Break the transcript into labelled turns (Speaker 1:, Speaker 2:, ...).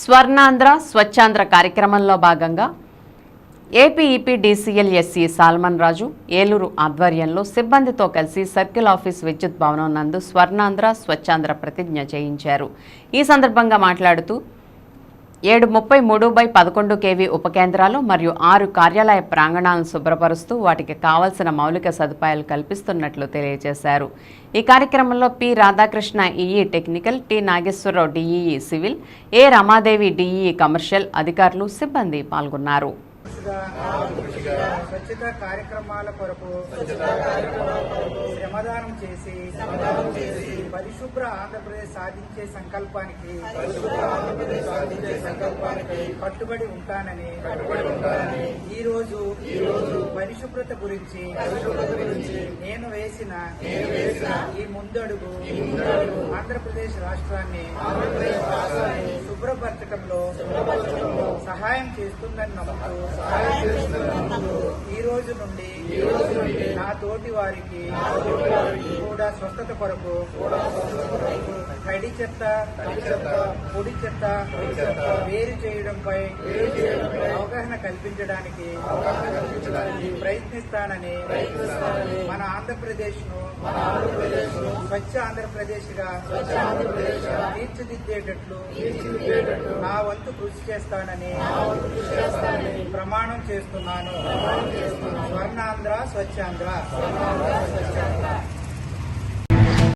Speaker 1: స్వర్ణాంధ్ర స్వచ్ఛాంధ్ర కార్యక్రమంలో భాగంగా APEPDCL SE Salman Raju Eluru ఆధ్వర్యంలో సిబ్బందితో కలిసి సర్కిల్ ఆఫీస్ విద్యుత్ భవనం నందు స్వర్ణాంధ్ర స్వచ్ఛాంధ్ర ప్రతిజ్ఞ చేయించారు. ఈ సందర్భంగా మాట్లాడుతూ ఏడు ముప్పై మూడు బై పదకొండు కేవీ ఉపకేంద్రాలు మరియు ఆరు కార్యాలయ ప్రాంగణాలను శుభ్రపరుస్తూ వాటికి కావలసిన మౌలిక సదుపాయాలు కల్పిస్తున్నట్లు తెలియజేశారు. ఈ కార్యక్రమంలో P Radhakrishna EE technical T Nageswara Rao DEE civil A Ramadevi DEE commercial అధికారులు సిబ్బంది పాల్గొన్నారు.
Speaker 2: స్వచ్ఛత కార్యక్రమాల కొరకు శ్రమదానం చేసి పరిశుభ్ర ఆంధ్రప్రదేశ్ సాధించే సంకల్పానికి కట్టుబడి ఉంటానని ఈ రోజు పరిశుభ్రత గురించి నేను వేసిన ఈ ముందడుగు ఆంధ్రప్రదేశ్ రాష్ట్రాన్ని శుభ్రపరచడంలో సహాయం చేస్తుందని నమ్ముతూ ఈ రోజు నుండి నా తోటి వారికి స్వస్థత కొరకు తడి చెత్త పొడి చెత్త వేరు చేయడంపై అవగాహన కల్పించడానికి ప్రయత్నిస్తానని మన ఆంధ్రప్రదేశ్ను స్వచ్ఛ ఆంధ్రప్రదేశ్గా తీర్చిదిద్దేటట్లు నా వంతు కృషి చేస్తానని ప్రమాణం చేస్తున్నాను. స్వర్ణాంధ్ర స్వచ్ఛాంధ్ర.